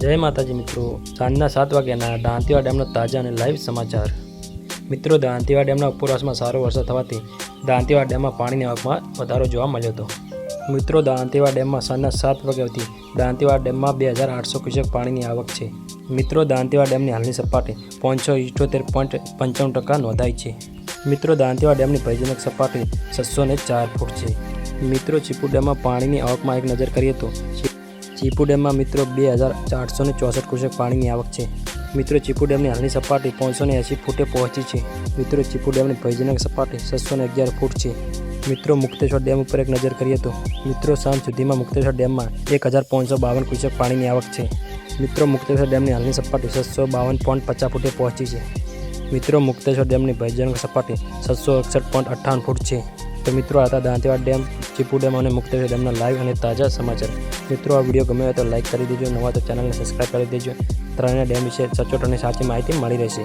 જય માતાજી મિત્રો. સાંજના સાત વાગ્યાના દાંતીવા ડેમના તાજા અને લાઈવ સમાચાર. મિત્રો, દાંતીવા ડેમના ઉપરવાસમાં સારો વરસાદ થવાથી દાંતીવા ડેમમાં પાણીની આવકમાં વધારો જોવા મળ્યો હતો. મિત્રો, દાંતીવા ડેમમાં સાંજના સાત વાગ્યાથી દાંતીવા ડેમમાં બે હજાર આઠસો ક્યુસેક પાણીની આવક છે. મિત્રો, દાંતીવા ડેમની હાલની સપાટી પાંચસો ઇઠોતેર પોઈન્ટ પંચાણું ટકા નોંધાઈ છે. મિત્રો, દાંતીવા ડેમની ભયજનક સપાટી છસો ચાર ફૂટ છે. મિત્રો, ચીપુ ડેમમાં પાણીની આવકમાં એક નજર કરીએ તો ચીપુ ડેમમાં મિત્રો બે હજાર ચારસો ને ચોસઠ ક્યુસેક પાણીની આવક છે. મિત્રો ચીપુ ડેમની હાલની સપાટી પાંચસો ને એંસી ફૂટે પહોંચી છે. મિત્રો ચીપુ ડેમની ભયજનક સપાટી છસો ને અગિયાર ફૂટ છે. મિત્રો મુક્તેશ્વર ડેમ ઉપર એક નજર કરીએ તો મિત્રો સાંજ સુધીમાં મુક્તેશ્વર ડેમમાં એક હજાર પાંચસો બાવન ક્યુસેક પાણીની આવક છે. મિત્રો મુક્તેશ્વર ડેમની હાલની સપાટી છસો બાવન પોઈન્ટ પચાસ ફૂટે પહોંચી છે. મિત્રો મુક્તેશ્વર ડેમની ભયજનક સપાટી છસો એકસઠ પોઈન્ટ અઠ્ઠાવન ફૂટ છે. તો મિત્રો આતા દાંતેવાડ ડેમ. ચીપુ ડેમ અને મુક્તેશ્વર લાઈવ અને તાજા સમાચાર. મિત્રો, આ વીડિયો ગમે તો લાઈક કરી દેજો, નવા તો ચેનલને સબસ્ક્રાઈબ કરી દેજો. ત્રણેય ડેમ વિશે સચોટ અને સાચી માહિતી મળી રહેશે.